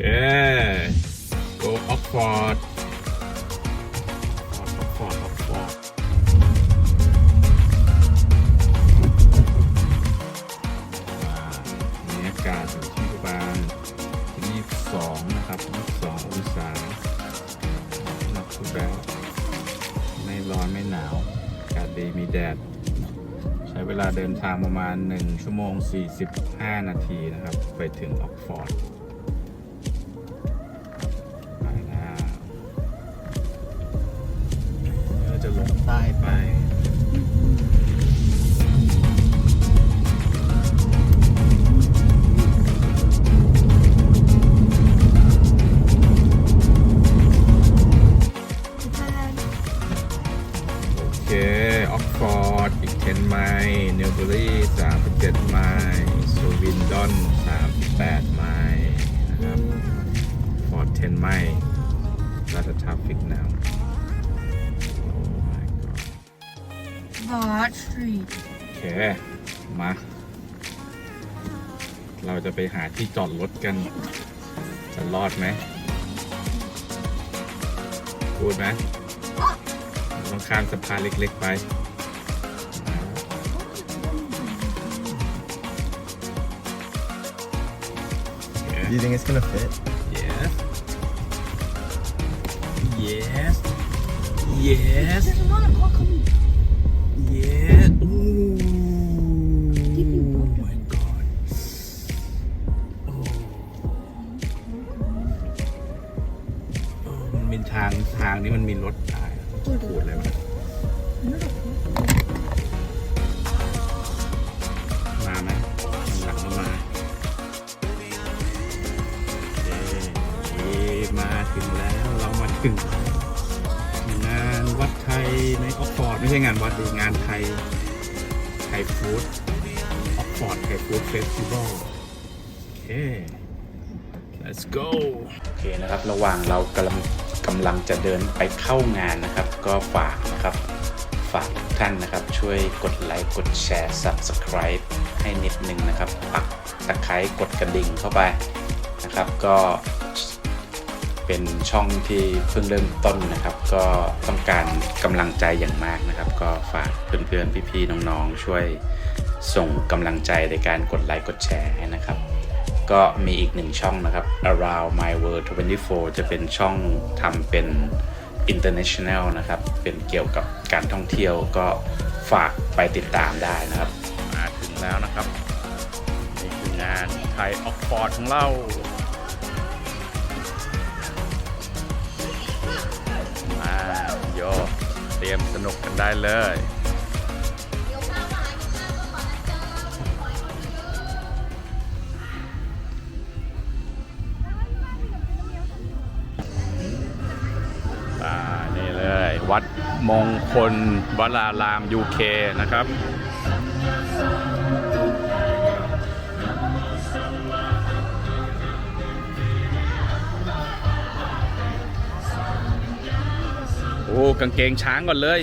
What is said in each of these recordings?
go Oxford Oxford Oxford ว้าวบรรยากาศอยู่ที่ประมาณ22 นะครับ 22องศานับทุกแบบไม่ร้อนไม่หนาว อากาศดีมีแดด ใช้เวลาเดินทางประมาณ 1 ชั่วโมง 45 นาทีนะครับ ไปถึงออกฟอร์ด 38ไมล์นะครับฟอร์ด10 ไมล์รัฐทราฟิก now โอ้ my god Broad Street โอเค มา เราจะไปหาที่จอดรถกัน จะรอดไหมพูดไหมต้องข้ามสะพานเล็ก ๆ ไป Do you think it's gonna fit? Yes. Yes. Yes. There's a lot of car coming. Yes. งานวัดดีงานไทย ไทยฟู้ดออกฟอร์ดไทยฟู้ดเฟสติวัลโอเค let's go โอเคนะครับ ระหว่างเรากำลังกำลังจะเดินไปเข้างานนะครับ ก็ฝากนะครับ ฝากทุกท่านนะครับ ช่วยกดไลค์กดแชร์ Subscribe ให้นิดนึงนะครับ ปักตะไคร้กดกระดิ่งเข้าไปนะครับ ก็ เป็นช่องที่เพิ่งเริ่มต้นนะครับ ก็ต้องการกำลังใจอย่างมากนะครับ ก็ฝากเพื่อนๆพี่ๆน้องๆ ช่วยส่งกำลังใจในการกดไลค์กดแชร์นะครับ ก็มีอีกหนึ่งช่องนะครับ Around My World 24 จะเป็นช่องทำเป็น international นะครับ เป็นเกี่ยวกับการท่องเที่ยวก็ฝากไปติดตามได้นะครับ มาถึงแล้วนะครับ นี่คืองานไทยออกฟอร์ดของเรา โยเตรียมสนุกกันได้เลยนี่เลย วัดมงคลวรารามยูเคนะครับ อ้กางเกงช้างก่อนเลย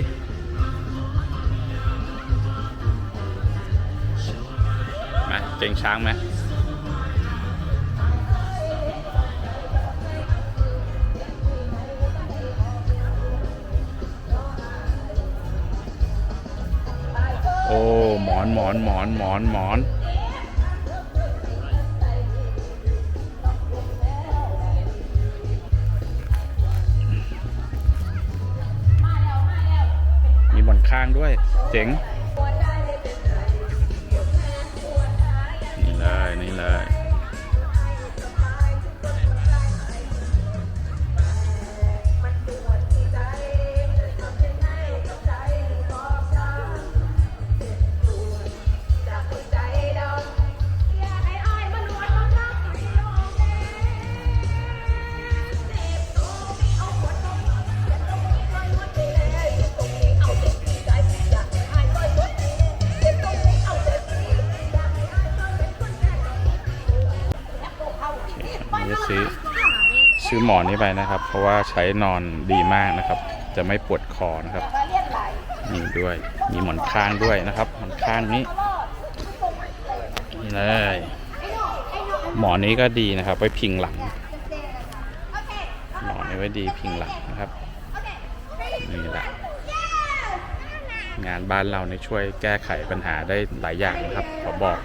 มาเกงช้างไหมโอ้หมอนหมอนหมอนหมอนหมอน ด้ ซื้อซื้อหมอนนี้ไปนะครับ เพราะว่าใช้นอนดีมากนะครับ จะไม่ปวดคอนะครับนี่ด้วยมีหมอนข้างด้วยนะครับหมอนข้างนี้นี่เลยหมอนนี้ก็ดีนะครับ ไว้พิงหลังหมอนไว้ดีพิงหลังนะครับนี่แหละงานบ้านเราในช่วยแก้ไขปัญหาได้หลายอย่างนะครับขอบอก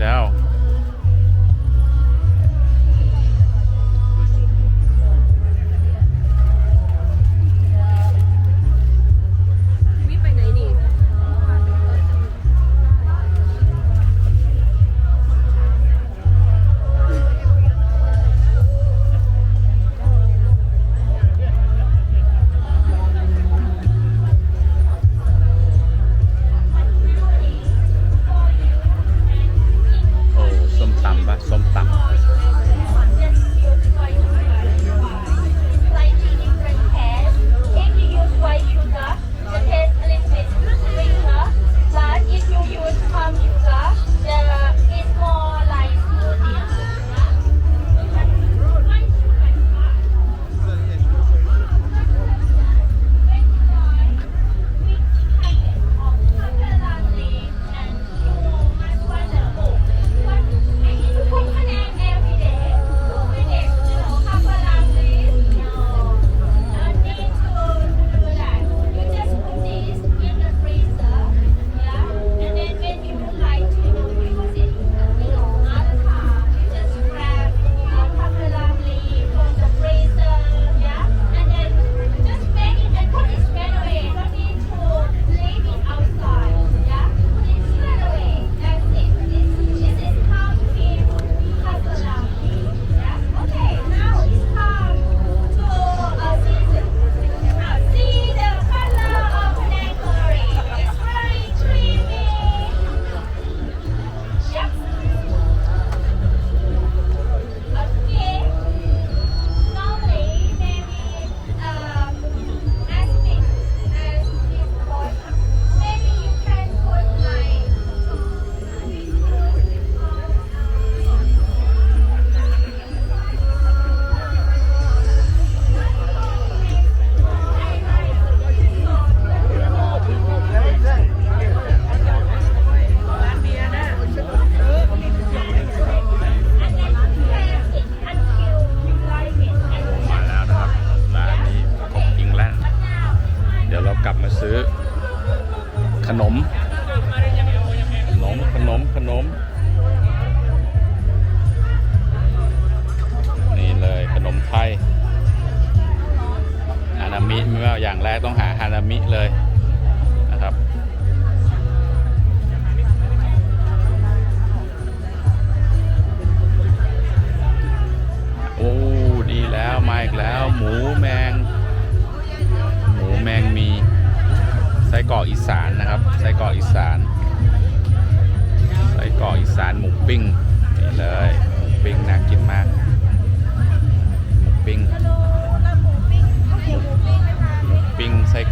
it out.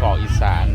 กรอกอีสาน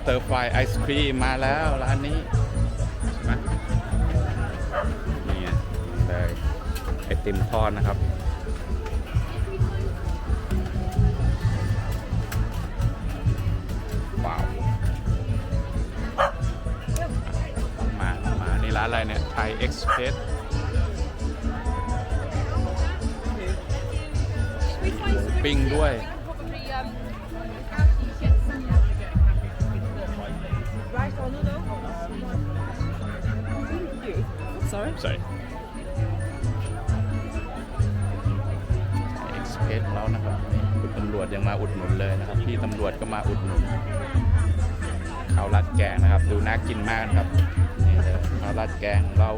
สเตอร์ฟรายไอศครีมมาแล้วร้านนี้ใช่ไหมนี่ไงเลยไอติมทอดนะครับว้าวมา มา นี่ร้านอะไรเนี่ยไทยเอ็กซ์เพรสปิ้งด้วย เพรสแล้วนะครับนี่คุณตำรวจยังมาอุดหนุนเลยนะครับพี่ตำรวจก็มาอุดหนุนข้าวราดแกงนะครับ ดูน่ากินมากนะครับนี่เลยข้าวราดแกงของเรา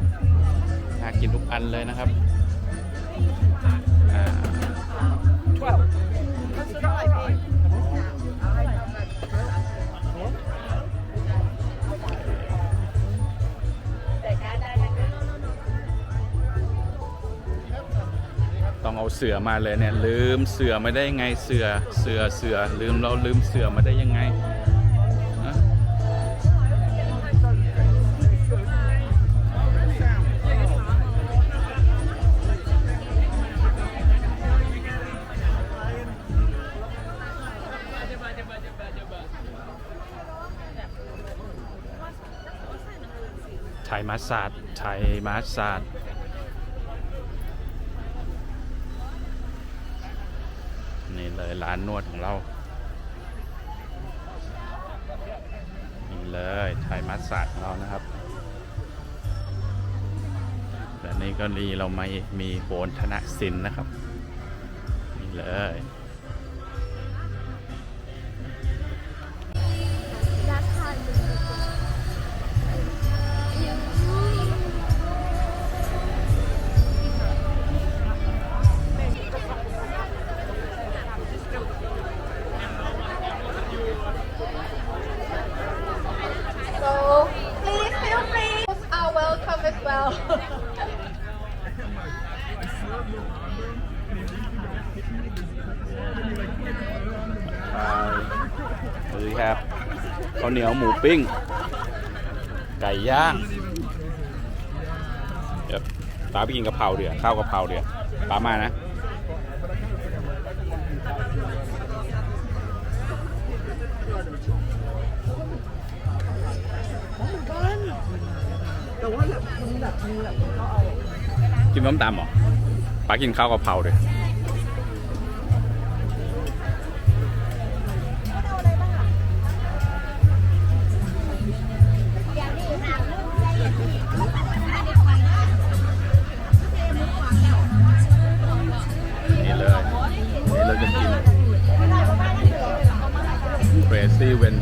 น่ากินทุกอันเลยนะครับอ่า เอาเสือมาเลยเนี่ยลืมเสือมาได้ยังไงเสือเสือเสือลืมเราลืมเสือมาได้ยังไงฮะไทยมาสซาดไทยมาสซาด นี่เลยร้านนวดของเรา นี่เลยไทยมัสซาดของเรานะครับและนี่ก็รีเรามามีโบนธนสินนะครับ นี่เลย ปิ้ง ไก่ย่างเดี๋ยวป้าไปกินกะเพราเดี๋ยวข้าวกะเพราเดี๋ยวป้ามานะกินน้ำตำเหรอป้ากินข้าวกะเพราเดี๋ยว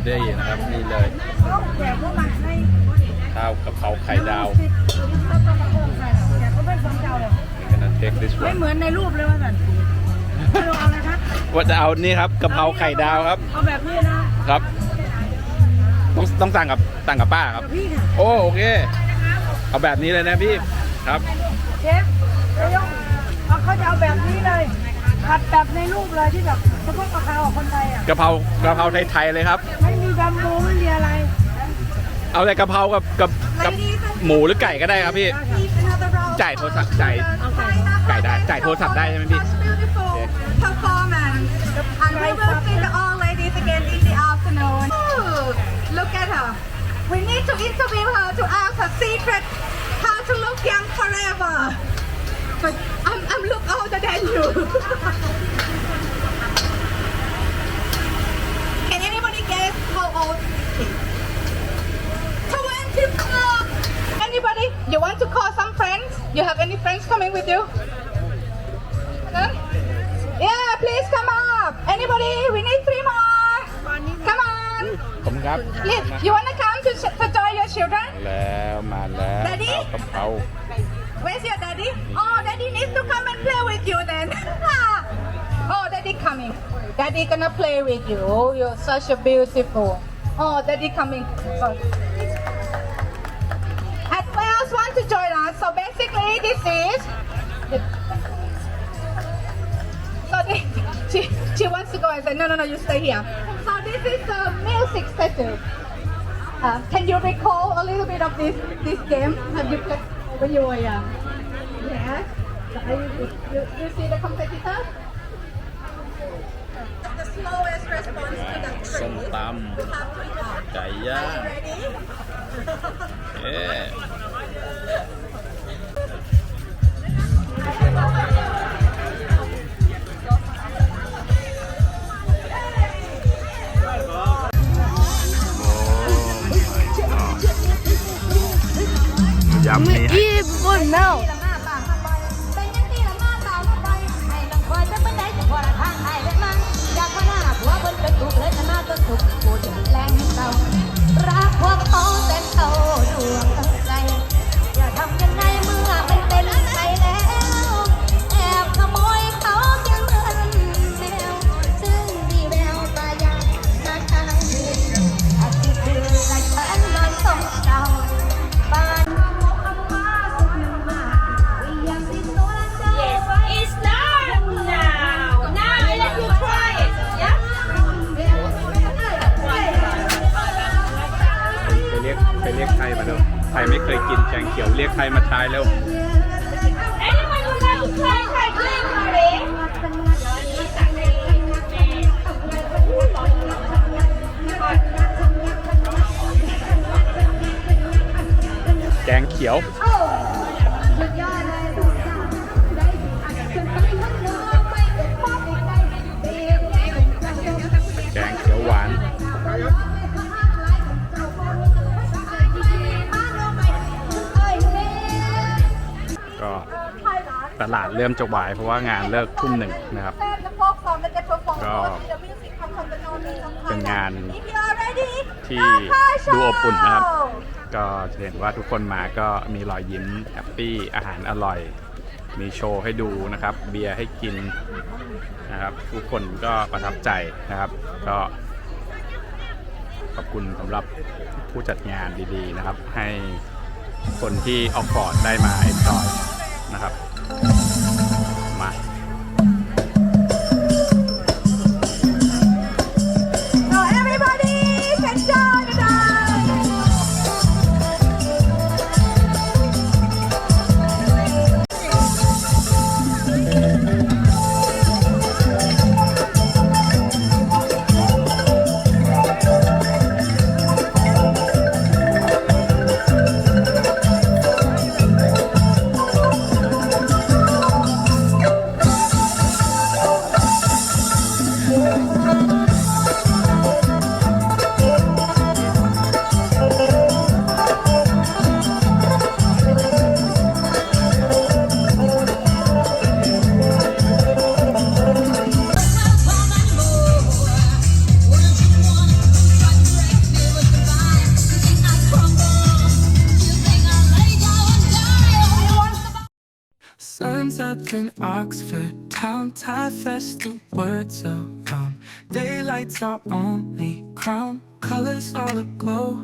Crazy Wendy นะครับนี่เลยแจกพวกมันให้ข้าวกะเพราไข่ดาวสิบถ้าต้องมาโกงใส่แจกก็ไม่สองเจ้าเลย We're gonna take this ไม่ one เหมือนในรูปเลยว่าสันไม่รู้เอาอะไรครับว่าจะเอานี่ครับกะเพราไข่ดาวครับ เอาแบบนี้นะครับ ต้องต้องสั่งกับสั่งกับป้าครับพี่ค่ะโอ้โอเค เอาแบบนี้เลยนะพี่ ครับ เชฟเดี๋ยวยกเอาเขาจะเอาแบบนี้เลย ผัดแบบในรูปเลยที่แบบเฉพาะกะเพราของคนไทยอะกะเพรากะเพราไทยๆเลยครับ ไม่มีดำโบไม่มีอะไร เอาแต่กะเพรากับกับกับหมูหรือไก่ก็ได้ครับพี่ จ่ายโทรศัพท์จ่ายไก่ได้จ่ายโทรศัพท์ได้ใช่ไหมพี่ Beautiful performance. And we will see the all ladies again in the afternoon. Ooh, look at her. We need to interview her to ask her secret how to look young forever. But I'm, I'm look older than you. Can anybody guess how old she is? 24. Anybody? You want to call some friends? You have any friends coming with you? Huh? Yeah, please come up. Anybody? We need three more. Come on. ผมครับ Yes, you wanna come to, to join your children? แล้วมาแล้ว Daddy? ข้าวกะเพรา Where's your daddy? Oh, daddy needs to come and play with you then. oh, daddy coming. Daddy gonna play with you. Oh, you're such a beautiful. Oh, daddy coming. Sorry. And who else want to join us? So basically, this is. So she she wants to go and say no no no you stay here. So this is a music session. Uh, can you recall a little bit of this this game? Have you played when you were young. Yeah? You, you, see the competitor? Slowest response to the. Sông tầm. Chạy á. Yeah. รียกไปเรียกใครมาดูใครไม่เคยกินแกงเขียวเรียกใครมาทายแล้วแกงเขียว ตลาดเริ่มจะวายเพราะว่างานเลิกทุ่มหนึ่งนะครับ ก็เป็นงานที่ดูอบอุ่นนะครับ ก็จะเห็นว่าทุกคนมาก็มีรอยยิ้มแฮปปี้อาหารอร่อย มีโชว์ให้ดูนะครับ เบียร์ให้กินนะครับ ทุกคนก็ประทับใจนะครับ ก็ขอบคุณสำหรับผู้จัดงานดีๆนะครับ ให้คนที่ออกฟอร์ดได้มาเอ็นจอยนะครับ มา Oxford town, tie fest the words around. Daylight's our only crown, colors all aglow.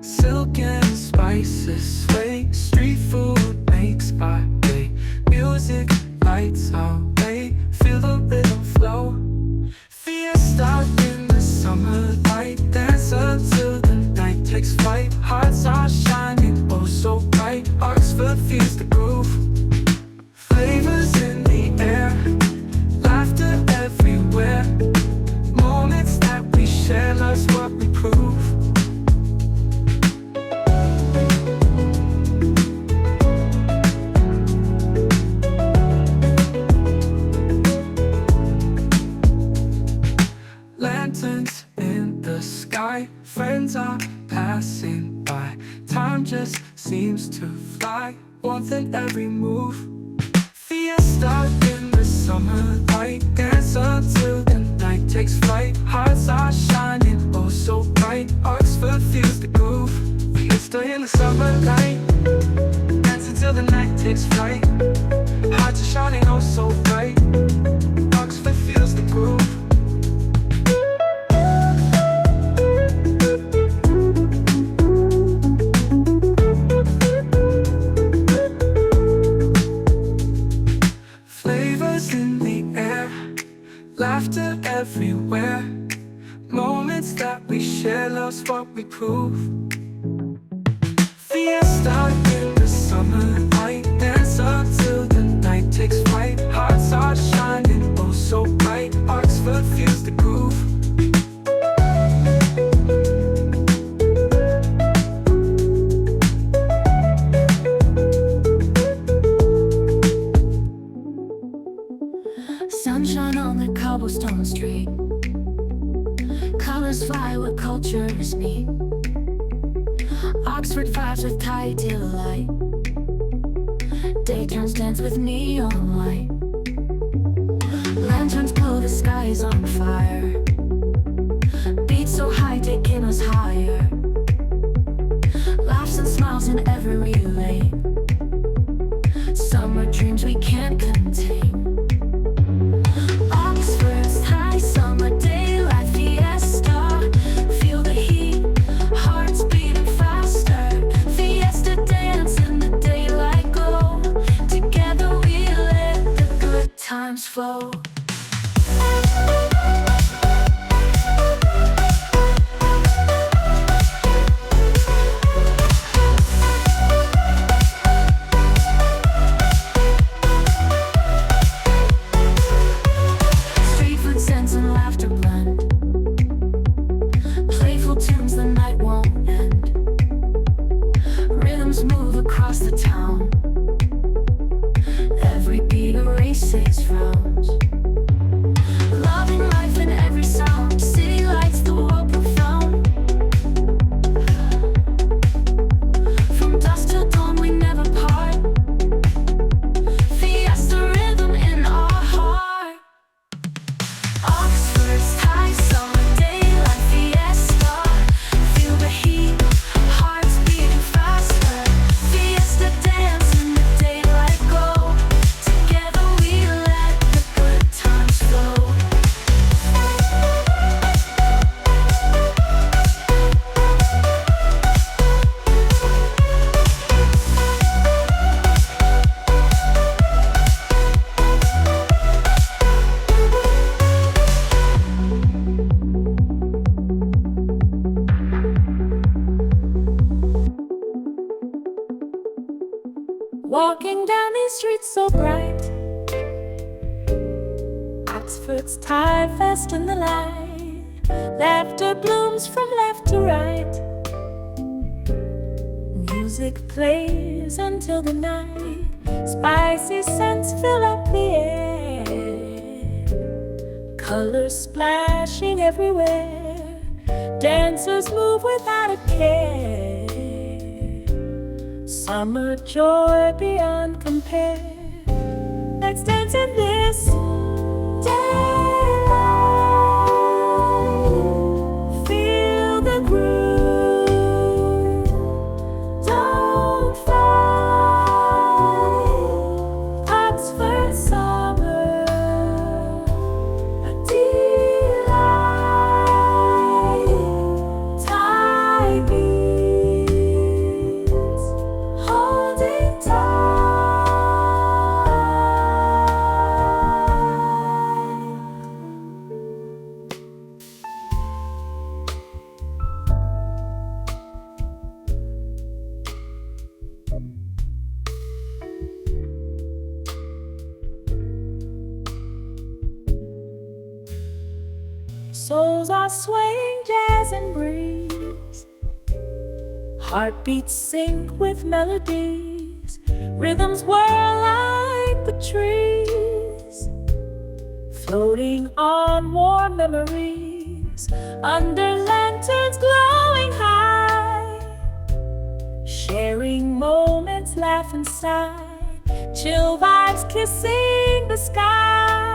Silk and spices sway, street food makes our day. Music lights our way, feel the rhythm flow. Fiesta in the summer light, dance until the night takes flight. Hearts are shining, oh so bright. Oxford feels the groove. Flavors Moments that we share, love's what we start Spicy scents fill up the air, colors splashing everywhere. Dancers move without a care. Summer joy beyond compare. Let's dance in this day. Souls are swaying, jazz and breeze. Heartbeats sync with melodies. Rhythms whirl like the trees. Floating on warm memories. Under lanterns glowing high. Sharing moments, laugh and sigh. Chill vibes kissing the sky.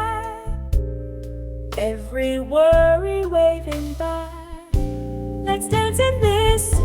Every worry waving by. Let's dance in this